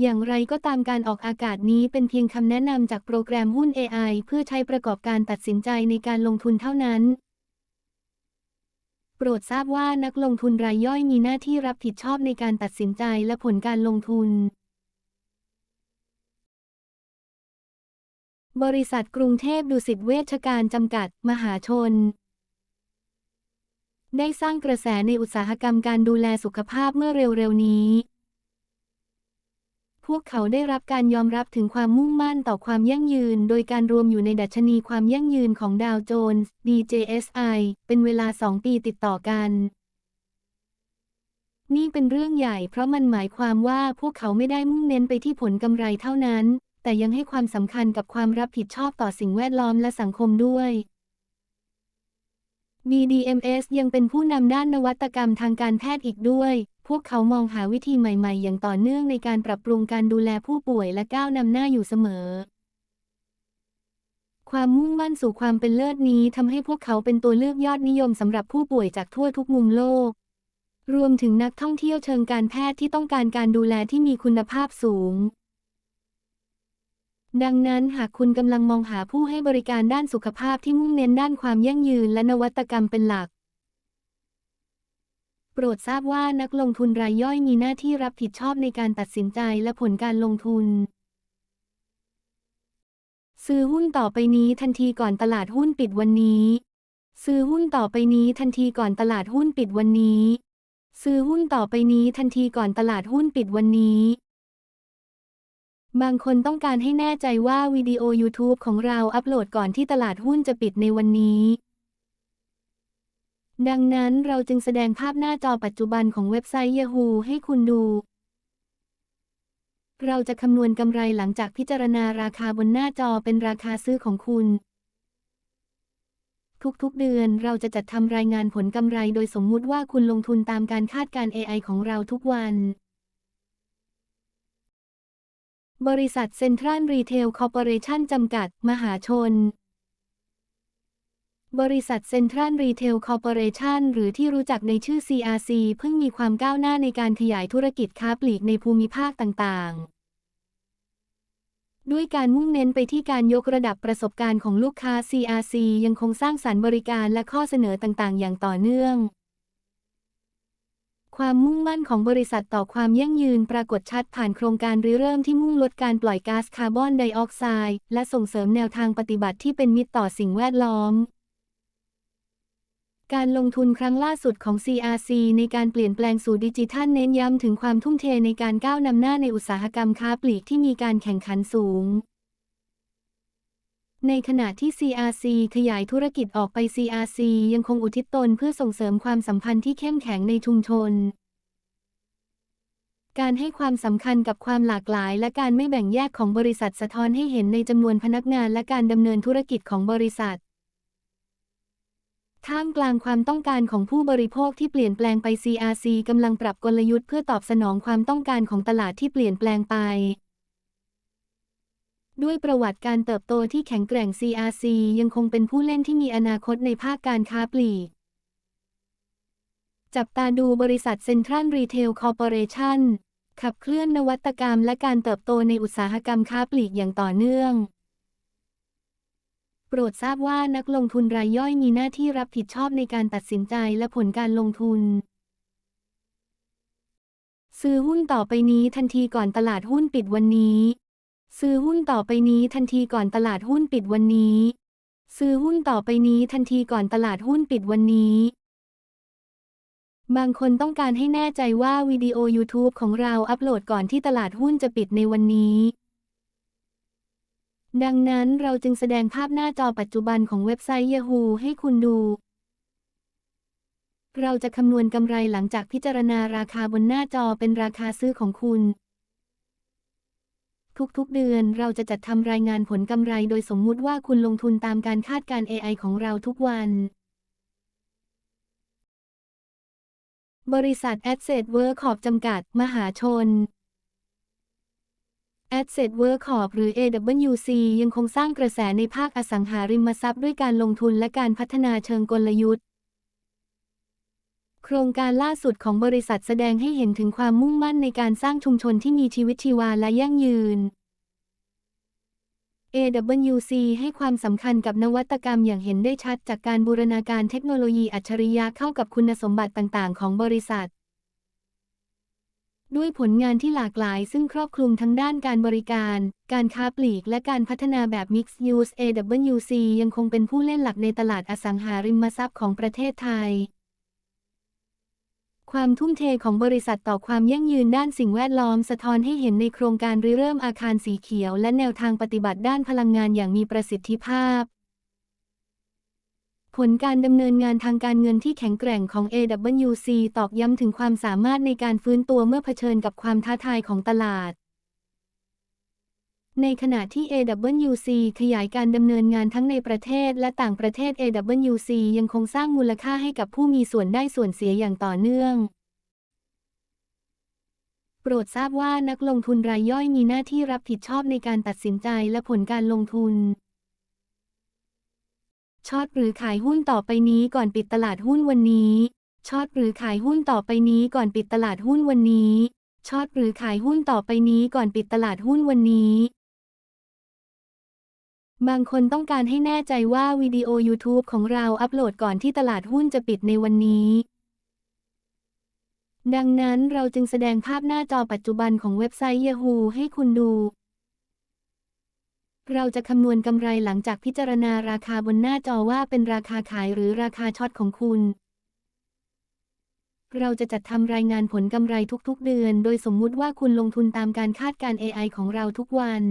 อย่างไรก็ตามการออกอากาศนี้เป็นเพียงคำแนะนำจากโปรแกรมหุ้น AI เพื่อใช้ประกอบการตัดสินใจในการลงทุนเท่านั้น โปรดทราบว่านักลงทุนรายย่อยมีหน้าที่รับผิดชอบในการตัดสินใจและผลการลงทุน บริษัทกรุงเทพดุสิตเวชการจำกัด มหาชนได้สร้างกระแสในอุตสาหกรรมการดูแลสุขภาพเมื่อเร็วๆนี้ พวกเขาได้รับการยอมรับถึงความมุ่งมั่นต่อความยั่งยืน โดยการรวมอยู่ในดัชนีความยั่งยืนของดาวโจนส์ DJSI เป็นเวลา 2 ปีติดต่อกัน นี่เป็นเรื่องใหญ่เพราะมันหมายความว่าพวกเขาไม่ได้มุ่งเน้นไปที่ผลกำไรเท่านั้น แต่ยังให้ความสำคัญกับความรับผิดชอบต่อสิ่งแวดล้อมและสังคมด้วย BDMS ยังเป็นผู้นำด้านนวัตกรรมทางการแพทย์อีกด้วย พวกเขามองหาวิธีใหม่ๆ อย่างต่อเนื่องในการปรับปรุงการดูแลผู้ป่วยและก้าวนำหน้าอยู่เสมอ ความมุ่งมั่นสู่ความเป็นเลิศนี้ทำให้พวกเขาเป็นตัวเลือกยอดนิยมสำหรับผู้ป่วยจากทั่วทุกมุมโลก รวมถึงนักท่องเที่ยวเชิงการแพทย์ที่ต้องการการดูแลที่มีคุณภาพสูงดังนั้นหากคุณกำลังมองหาผู้ให้บริการด้านสุขภาพที่มุ่งเน้นด้านความยั่งยืนและนวัตกรรมเป็นหลัก ปรดทราบว่านักลงทุนรายย่อยมีหน้าที่รับผิดชอบในการตัดสินใจและผลการลงทุน ซื้อหุ้นต่อไปนี้ทันทีก่อนตลาดหุ้นปิดวันนี้ ซื้อหุ้นต่อไปนี้ทันทีก่อนตลาดหุ้นปิดวันนี้ ซื้อหุ้นต่อไปนี้ทันทีก่อนตลาดหุ้นปิดวันนี้ บางคนต้องการให้แน่ใจว่าวิดีโอ YouTube ของเราอัปโหลดก่อนที่ตลาดหุ้นจะปิดในวันนี้ ดังนั้นเราจึงแสดงภาพหน้าจอปัจจุบันของเว็บไซต์ Yahoo ให้คุณดู เราจะคำนวณกำไรหลังจากพิจารณาราคาบนหน้าจอเป็นราคาซื้อของคุณ ทุกๆเดือนเราจะจัดทำรายงานผลกำไรโดยสมมุติว่าคุณลงทุนตามการคาดการ AI ของเราทุกวัน บริษัทเซ็นทรัลรีเทลคอร์ปอเรชั่นจำกัด มหาชน บริษัทเซ็นทรัลรีเทลคอร์ปอเรชันหรือที่รู้จักในชื่อ CRC เพิ่งมีความก้าวหน้าในการขยายธุรกิจค้าปลีกในภูมิภาคต่างๆ ด้วยการมุ่งเน้นไปที่การยกระดับประสบการณ์ของลูกค้า CRC ยังคงสร้างสรรค์บริการและข้อเสนอต่างๆ อย่างต่อเนื่อง ความมุ่งมั่นของบริษัทต่อความยั่งยืนปรากฏชัดผ่านโครงการริเริ่มที่มุ่งลดการปล่อยก๊าซคาร์บอนไดออกไซด์และส่งเสริมแนวทางปฏิบัติที่เป็นมิตรต่อสิ่งแวดล้อม การลงทุนครั้งล่าสุดของ CRC ในการเปลี่ยนแปลงสู่ดิจิทัลเน้นย้ำถึงความทุ่มเทในการก้าวนำหน้าในอุตสาหกรรมค้าปลีกที่มีการแข่งขันสูง ในขณะที่ CRC ขยายธุรกิจออกไป CRC ยังคงอุทิศตนเพื่อส่งเสริมความสัมพันธ์ที่เข้มแข็งในชุมชน การให้ความสำคัญกับความหลากหลายและการไม่แบ่งแยกของบริษัทสะท้อนให้เห็นในจำนวนพนักงานและการดำเนินธุรกิจของบริษัท ท่ามกลางความต้องการของผู้บริโภคที่เปลี่ยนแปลงไป CRC กำลังปรับกลยุทธ์เพื่อตอบสนองความต้องการของตลาดที่เปลี่ยนแปลงไป ด้วยประวัติการเติบโตที่แข็งแกร่ง CRC ยังคงเป็นผู้เล่นที่มีอนาคตในภาคการค้าปลีก จับตาดูบริษัทเซ็นทรัลรีเทลคอร์ปอเรชั่นขับเคลื่อนนวัตกรรมและการเติบโตในอุตสาหกรรมค้าปลีกอย่างต่อเนื่อง โปรดทราบว่านักลงทุนรายย่อยมีหน้าที่รับผิดชอบในการตัดสินใจและผลการลงทุน ซื้อหุ้นต่อไปนี้ทันทีก่อนตลาดหุ้นปิดวันนี้ ซื้อหุ้นต่อไปนี้ทันทีก่อนตลาดหุ้นปิดวันนี้ ซื้อหุ้นต่อไปนี้ทันทีก่อนตลาดหุ้นปิดวันนี้ บางคนต้องการให้แน่ใจว่าวิดีโอ YouTube ของเราอัปโหลดก่อนที่ตลาดหุ้นจะปิดในวันนี้ ดังนั้นเราจึงแสดงภาพหน้าจอปัจจุบันของเว็บไซต์ Yahoo ให้คุณดู เราจะคำนวณกำไรหลังจากพิจารณาราคาบนหน้าจอเป็นราคาซื้อของคุณ ทุกๆเดือนเราจะจัดทำรายงานผลกำไรโดยสมมุติว่าคุณลงทุนตามการคาดการ AI ของเราทุกวัน บริษัท Asset Work Corp จำกัด มหาชน Asset Work Corp หรือ AWC ยังคงสร้างกระแสในภาคอสังหาริมทรัพย์ด้วยการลงทุนและการพัฒนาเชิงกลยุทธ์ โครงการล่าสุดของบริษัทแสดงให้เห็นถึงความมุ่งมั่นในการสร้างชุมชนที่มีชีวิตชีวาและยั่งยืน AWC ให้ความสำคัญกับนวัตกรรมอย่างเห็นได้ชัดจากการบูรณาการเทคโนโลยีอัจฉริยะเข้ากับคุณสมบัติต่าง ๆ ของบริษัท ด้วยผลงานที่หลากหลายซึ่งครอบคลุมทั้งด้านการบริการ การค้าปลีก และการพัฒนาแบบ Mixed Use AWC ยังคงเป็นผู้เล่นหลักในตลาดอสังหาริมทรัพย์ของประเทศไทย ความทุ่มเทของบริษัทต่อความยั่งยืนด้านสิ่งแวดล้อมสะท้อนให้เห็นในโครงการริเริ่มอาคารสีเขียว และแนวทางปฏิบัติด้านพลังงานอย่างมีประสิทธิภาพ ผลการดำเนินงานทางการเงินที่แข็งแกร่งของ AWC ตอกย้ำถึงความสามารถในการฟื้นตัวเมื่อเผชิญกับความท้าทายของตลาด ในขณะที่ AWC ขยายการดำเนินงานทั้งในประเทศและต่างประเทศ AWC ยังคงสร้างมูลค่าให้กับผู้มีส่วนได้ส่วนเสียอย่างต่อเนื่องโปรดทราบว่านักลงทุนรายย่อยมีหน้าที่รับผิดชอบในการตัดสินใจและผลการลงทุน ช็อตหรือขายหุ้นต่อไปนี้ก่อนปิดตลาดหุ้นวันนี้ช็อตหรือขายหุ้นต่อไปนี้ก่อนปิดตลาดหุ้นวันนี้ช็อตหรือขายหุ้นต่อไปนี้ก่อนปิดตลาดหุ้นวันนี้ บางคนต้องการให้แน่ใจว่าวิดีโอ YouTube ของเราอัปโหลดก่อนที่ตลาดหุ้นจะปิดในวันนี้ ดังนั้นเราจึงแสดงภาพหน้าจอปัจจุบันของเว็บไซต์ Yahoo ให้คุณดู เราจะคำนวณกำไรหลังจากพิจารณาราคาบนหน้าจอว่าเป็นราคาขายหรือราคาช็อตของคุณ เราจะจัดทำรายงานผลกำไรทุกๆ เดือน โดยสมมุติว่าคุณลงทุนตามการคาดการ AI ของเราทุกวัน